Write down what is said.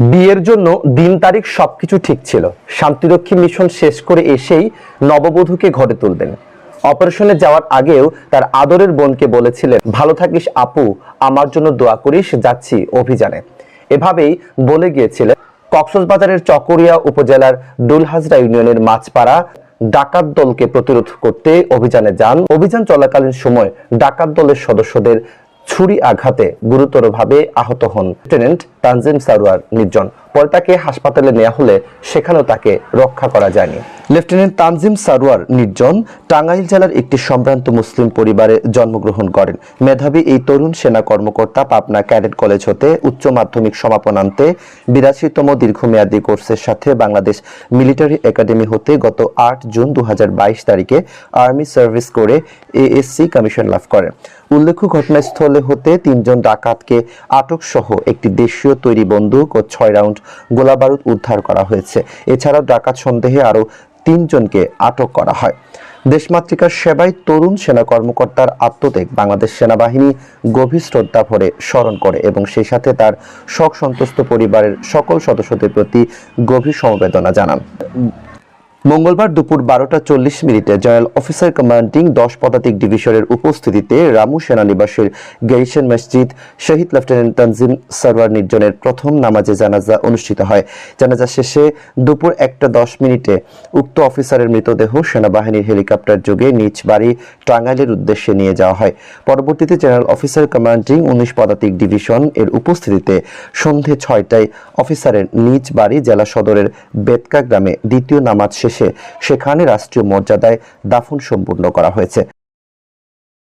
বিয়ের জন্য দিন তারিখ সবকিছু ঠিক ছিল। শান্তিরক্ষী মিশন শেষ করে এসেই নববধূকে ঘরে তুলবেন। অপারেশনে যাওয়ার আগেও তার আদরের বোনকে বলেছিলেন, ভালো থাকিস আপু, আমার জন্য দোয়া করিস, যাচ্ছি অভিযানে। এভাবেই বলে গিয়েছিলেন কক্সবাজারের চকরিয়া উপজেলার ডুলহাজরা ইউনিয়নের মাছপাড়া ডাকাত দলকে প্রতিরোধ করতে অভিযানে যান। অভিযান চলাকালীন সময় ডাকাত দলের সদস্যদের ছুরি আঘাতে গুরুতরভাবে আহত হন লেফটেন্যান্ট তানজিম সারোয়ার নির্জন। পরে তাকে হাসপাতালে নেওয়া হলে সেখানেও তাকে রক্ষা করা যায়নি। লেফটেন্যান্ট তানজিম সারোয়ার নির্জন টাঙ্গাইল জেলার একটি সম্ভ্রান্ত মুসলিম পরিবারে জন্মগ্রহণ করেন। মেধাবী এই তরুণ সেনা কর্মকর্তা পাবনা ক্যাডেট কলেজ হতে উচ্চ মাধ্যমিক সমাপন আনতে বিরাশিতম দীর্ঘমেয়াদী কোর্সের সাথে বাংলাদেশ মিলিটারি একাডেমি হতে গত আট জুন দু তারিখে আর্মি সার্ভিস করে এএসসি কমিশন লাভ করেন। উল্লেখ্য, ঘটনাস্থলে হতে তিনজন ডাকাতকে আটক সহ একটি দেশীয় তৈরি বন্দুক ও ছয় রাউন্ড গোলাবারুদ উদ্ধার করা হয়েছে। এছাড়াও ডাকাত সন্দেহে আরও তিনজনকে আটক করা হয়। দেশমাতৃকার সেবায় তরুণ সেনা কর্মকর্তার আত্মত্যাগ বাংলাদেশ সেনাবাহিনী গভীর শ্রদ্ধা ভরে স্মরণ করে এবং সেই সাথে তার শোক সন্তুষ্ট পরিবারের সকল সদস্যদের প্রতি গভীর সমবেদনা জানান। মঙ্গলবার দুপুর বারোটা চল্লিশ মিনিটে জেনারেল অফিসার কমান্ডিং দশ পদাতিক ডিভিশনের উপস্থিতিতে রামু সেনানিবাসের গেরিশন মসজিদ, শহীদ লেফটেন্যান্ট তানজিম সরওয়ার নির্জনের প্রথম নামাজে জানাজা অনুষ্ঠিত হয়। জানাজা শেষে দুপুর একটা দশ মিনিটে উক্ত অফিসারের মৃতদেহ সেনাবাহিনীর হেলিকপ্টার যোগে নিজ বাড়ি টাঙ্গাইলের উদ্দেশ্যে নিয়ে যাওয়া হয়। পরবর্তীতে জেনারেল অফিসার কমান্ডিং উনিশ পদাতিক ডিভিশন এর উপস্থিতিতে সন্ধে ছয়টায় অফিসারের নিজ বাড়ি জেলা সদরের বেতকা গ্রামে দ্বিতীয় নামাজ শেষে সেখানে রাষ্ট্রীয় মর্যাদায় দাফন সম্পূর্ণ করা হয়েছে।